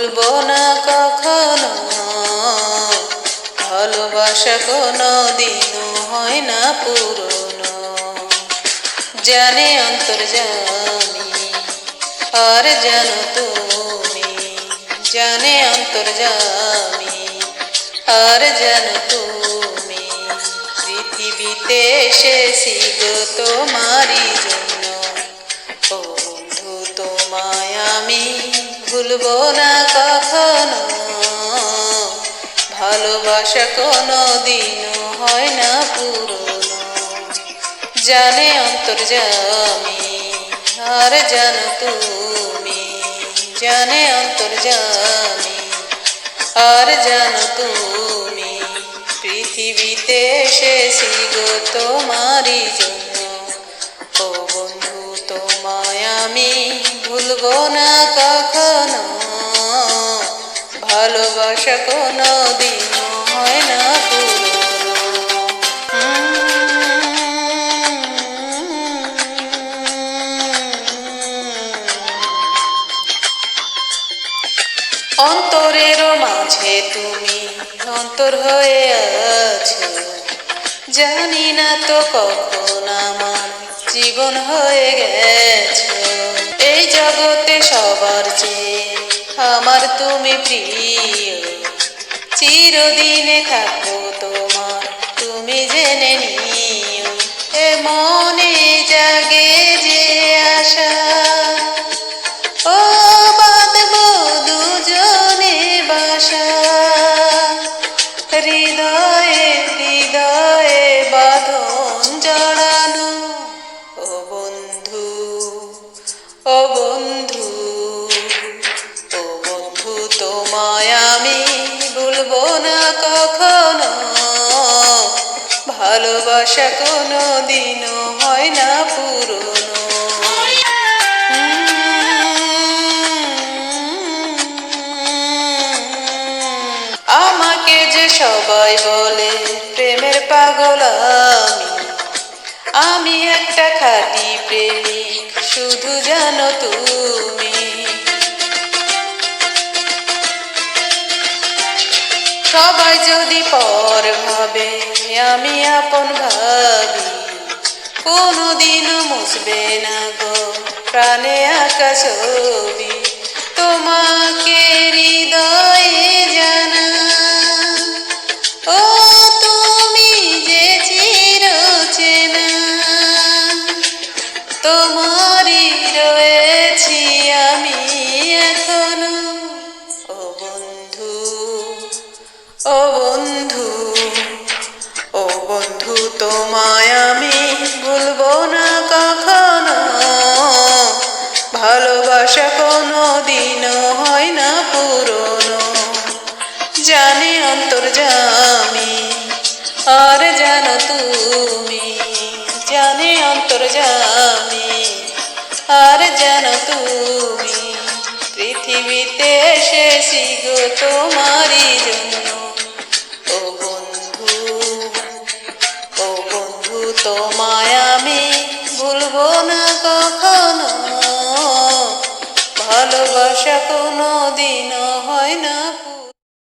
ভুলবো না কখনো, ভালোবাসা কোনো দিনও হয় না পুরনো। জানে অন্তর জানি, আর জানো তুমি, জানে অন্তর জানি, আর জানো তুমি, পৃথিবীতে এসেছি গো তোমারই জন্য। বন্ধু, তোমায় আমি ভুলবো না কখনো। ভালোবাসা কোনো দিনও হয় না পুরনো। জানে অন্তর জামি আর জানো তুমি। জানে অন্তর জামি আর জানো তুমি। পৃথিবীতে এসেছি গো তোমারই জন্য। ও বন্ধু, তোমায় আমি ভুলবো না কখনো, ভালোবাসা কোনো দিনও হয় না অন্তরের মাঝে তুমি অন্তর হয়ে আছো। জানি না তো কখন আমার জীবন হয়ে গেছো। এই জগতে সবার চেয়ে আমার তুমি প্রিয়। চিরদিনে থাকব তোমার, তুমি জেনে নিও। এ মনে জাগে যে তোমায় আমি ভুলবো না কখনো। ভালোবাসা কোনো দিনও হয় না পুরনো। আমাকে যে সবাই বলে প্রেমের পাগল আমি আমি একটা খাঁটি প্রেমিক, শুধু জানো তুমি। সবাই যদি পর ভাবে আমি আপন ভাবি। কোনোদিনও মুসবে না গো প্রাণে আঁকা ছবি। তোমাকে হৃদয়ে ও তুমি চেনা তোমারই ও বন্ধু ও বন্ধু, তোমায় আমি ভুলবো না কখনো। ভালোবাসা কোনো দিনও হয় না পুরনো। জানে অন্তর জামি আর জানো তুমি। জানে অন্তর জামি আর জানো তুমি। পৃথিবীতে এসেছি গো তোমারই ভালোবাসা কোনো দিনও হয় না।